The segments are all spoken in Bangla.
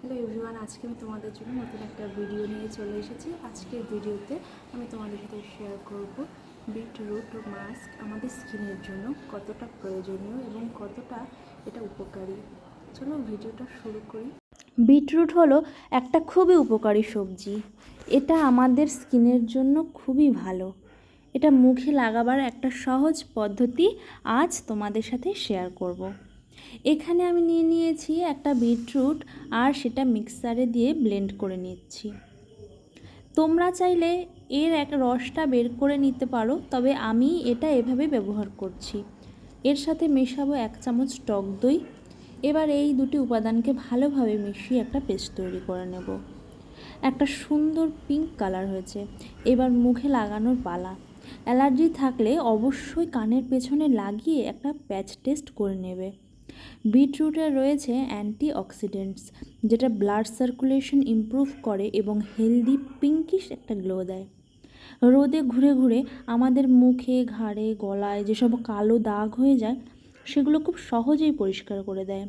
হ্যালো এভরিওয়ান, আজকে আমি তোমাদের জন্য নতুন একটা ভিডিও নিয়ে চলে এসেছি। আজকের ভিডিওতে আমি তোমাদের সাথে শেয়ার করব বিটরুট মাস্ক আমাদের স্কিনের জন্য কতটা প্রয়োজনীয় এবং কতটা এটা উপকারী। চলো ভিডিওটা শুরু করি। বিটরুট হলো একটা খুবই উপকারী সবজি। এটা আমাদের স্কিনের জন্য খুবই ভালো। এটা মুখে লাগাবার একটা সহজ পদ্ধতি আজ তোমাদের সাথে শেয়ার করব। এখানে আমি নিয়ে নিয়েছি একটা বিটরুট আর সেটা মিক্সারে দিয়ে ব্লেন্ড করে নিচ্ছি। তোমরা চাইলে এর এক রসটা বের করে নিতে পারো, তবে আমি এটা এভাবে ব্যবহার করছি। এর সাথে মেশাবো এক চামচ টক দই। এবার এই দুটি উপাদানকে ভালোভাবে মিশিয়ে একটা পেস্ট তৈরি করে নেব। একটা সুন্দর পিঙ্ক কালার হয়েছে। এবার মুখে লাগানোর পালা। অ্যালার্জি থাকলে অবশ্যই কানের পেছনে লাগিয়ে একটা প্যাচ টেস্ট করে নেবে। বিটরুটে রয়েছে অ্যান্টি অক্সিডেন্টস যেটা ব্লাড সার্কুলেশন ইমপ্রুভ করে এবং হেলদি পিঙ্কিশ একটা গ্লো দেয়। রোদে ঘুরে ঘুরে আমাদের মুখে, ঘাড়ে, গলায় যেসব কালো দাগ হয়ে যায়, সেগুলো খুব সহজেই পরিষ্কার করে দেয়।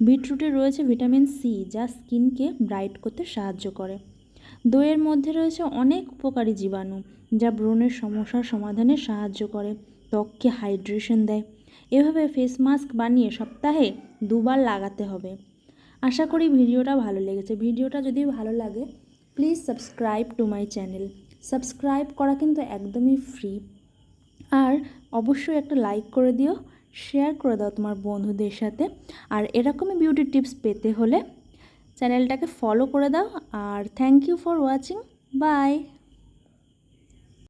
বিটরুটে রয়েছে ভিটামিন সি, যা স্কিনকে ব্রাইট করতে সাহায্য করে। দইয়ের মধ্যে রয়েছে অনেক উপকারী জীবাণু, যা ব্রণের সমস্যার সমাধানে সাহায্য করে, ত্বককে হাইড্রেশন দেয়। এভাবে ফেস মাস্ক বানিয়ে সপ্তাহে দুবার লাগাতে হবে। আশা করি ভিডিওটা ভালো লেগেছে। ভিডিওটা যদি ভালো লাগে please subscribe to my channel subscribe করা কিন্তু একদমই ফ্রি আর অবশ্যই একটা লাইক করে দিও শেয়ার করে দাও তোমার বন্ধুদের সাথে। আর এরকমই বিউটি টিপস পেতে হলে চ্যানেলটাকে ফলো করে দাও। আর thank you for watching bye